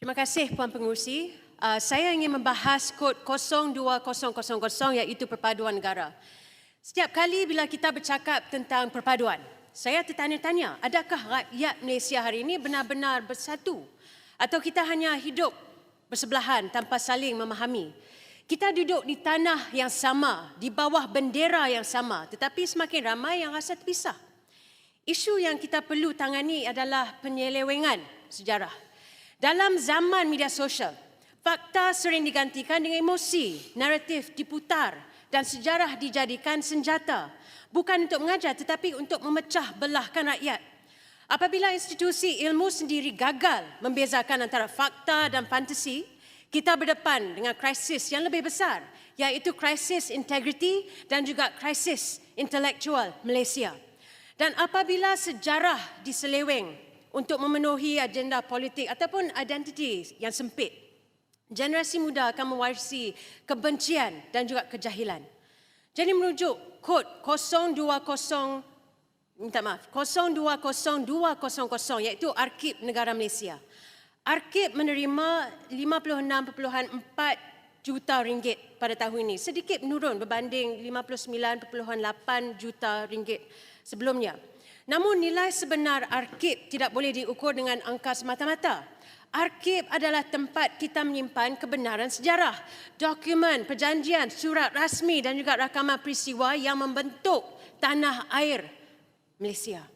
Terima kasih Puan Pengurusi. Uh, saya ingin membahas kod 02000 iaitu perpaduan negara. Setiap kali bila kita bercakap tentang perpaduan, saya tertanya-tanya, adakah rakyat Malaysia hari ini benar-benar bersatu? Atau kita hanya hidup bersebelahan tanpa saling memahami? Kita duduk di tanah yang sama, di bawah bendera yang sama, tetapi semakin ramai yang rasa terpisah. Isu yang kita perlu tangani adalah penyelewengan sejarah. Dalam zaman media sosial, fakta sering digantikan dengan emosi, naratif diputar dan sejarah dijadikan senjata. Bukan untuk mengajar tetapi untuk memecah belahkan rakyat. Apabila institusi ilmu sendiri gagal membezakan antara fakta dan fantasi, kita berdepan dengan krisis yang lebih besar, iaitu krisis integriti dan juga krisis intelektual Malaysia. Dan apabila sejarah diseleweng untuk memenuhi agenda politik ataupun identiti yang sempit, generasi muda akan mewarisi kebencian dan juga kejahilan. Jadi merujuk kod 020 minta maaf 020200 iaitu Arkib Negara Malaysia. Arkib menerima 56.4 juta ringgit pada tahun ini, sedikit menurun berbanding 59.8 juta ringgit sebelumnya. Namun nilai sebenar Arkib tidak boleh diukur dengan angka semata-mata. Arkib adalah tempat kita menyimpan kebenaran sejarah, dokumen, perjanjian, surat rasmi dan juga rakaman peristiwa yang membentuk tanah air Malaysia.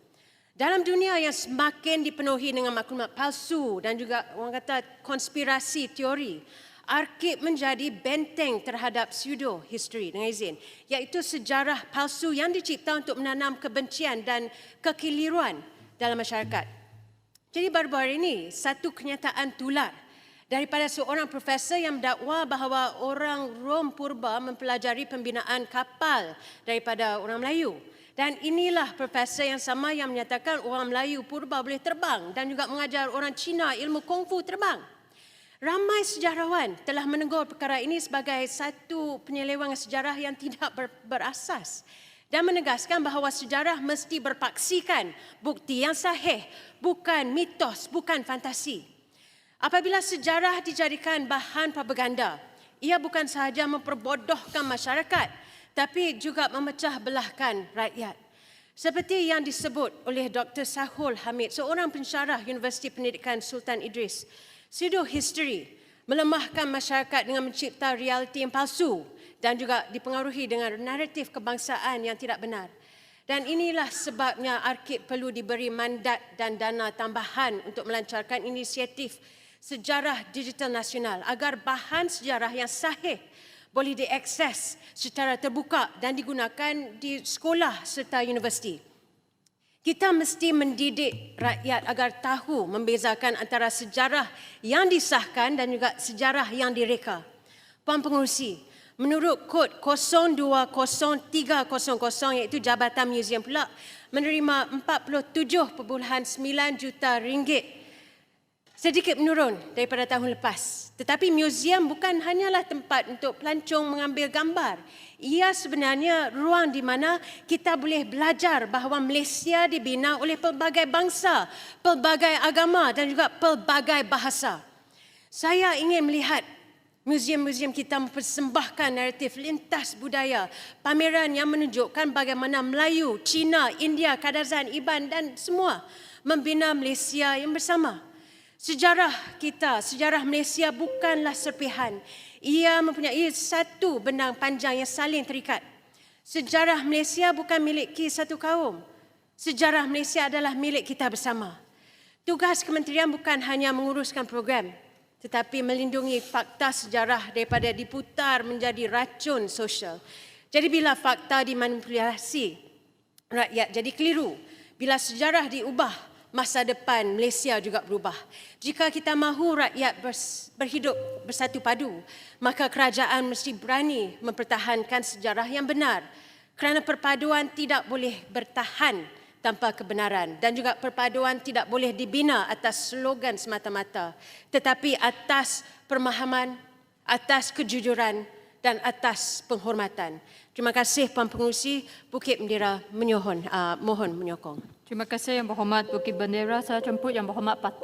Dalam dunia yang semakin dipenuhi dengan maklumat palsu dan juga orang kata konspirasi teori, arkib menjadi benteng terhadap pseudo history dengan izin, iaitu sejarah palsu yang dicipta untuk menanam kebencian dan kekeliruan dalam masyarakat. Jadi baru-baru ini satu kenyataan tular daripada seorang profesor yang mendakwa bahawa orang Rom purba mempelajari pembinaan kapal daripada orang Melayu. Dan inilah profesor yang sama yang menyatakan orang Melayu purba boleh terbang dan juga mengajar orang Cina ilmu kungfu terbang. Ramai sejarawan telah menegur perkara ini sebagai satu penyelewangan sejarah yang tidak ber, berasas dan menegaskan bahawa sejarah mesti berpaksikan bukti yang sahih, bukan mitos, bukan fantasi. Apabila sejarah dijadikan bahan propaganda, ia bukan sahaja memperbodohkan masyarakat, tapi juga memecah belahkan rakyat. Seperti yang disebut oleh Dr. Sahul Hamid, seorang pensyarah Universiti Pendidikan Sultan Idris, pseudo history melemahkan masyarakat dengan mencipta realiti yang palsu dan juga dipengaruhi dengan naratif kebangsaan yang tidak benar. Dan inilah sebabnya Arkib perlu diberi mandat dan dana tambahan untuk melancarkan inisiatif sejarah digital nasional agar bahan sejarah yang sahih boleh diakses secara terbuka dan digunakan di sekolah serta universiti. Kita mesti mendidik rakyat agar tahu membezakan antara sejarah yang disahkan dan juga sejarah yang direka. Puan Pengurusi, menurut kod 020300 iaitu Jabatan Museum pula menerima 47.9 juta ringgit sedikit menurun daripada tahun lepas. Tetapi museum bukan hanyalah tempat untuk pelancong mengambil gambar. Ia sebenarnya ruang di mana kita boleh belajar bahawa Malaysia dibina oleh pelbagai bangsa, pelbagai agama dan juga pelbagai bahasa. Saya ingin melihat museum-museum kita mempersembahkan naratif lintas budaya, pameran yang menunjukkan bagaimana Melayu, Cina, India, Kadazan, Iban dan semua membina Malaysia yang bersama. Sejarah kita, sejarah Malaysia bukanlah serpihan. Ia mempunyai satu benang panjang yang saling terikat. Sejarah Malaysia bukan milik satu kaum. Sejarah Malaysia adalah milik kita bersama. Tugas kementerian bukan hanya menguruskan program tetapi melindungi fakta sejarah daripada diputar menjadi racun sosial. Jadi bila fakta dimanipulasi, rakyat jadi keliru. Bila sejarah diubah, masa depan Malaysia juga berubah. Jika kita mahu rakyat berhidup bersatu padu, maka kerajaan mesti berani mempertahankan sejarah yang benar. Kerana perpaduan tidak boleh bertahan tanpa kebenaran dan juga perpaduan tidak boleh dibina atas slogan semata-mata tetapi atas pemahaman, atas kejujuran dan atas penghormatan. Terima kasih Puan Pengurusi Bukit Bendera menyohon, uh, mohon menyokong. Terima kasih Yang Berhormat Bukit Bendera. Saya jemput Yang Berhormat Patang.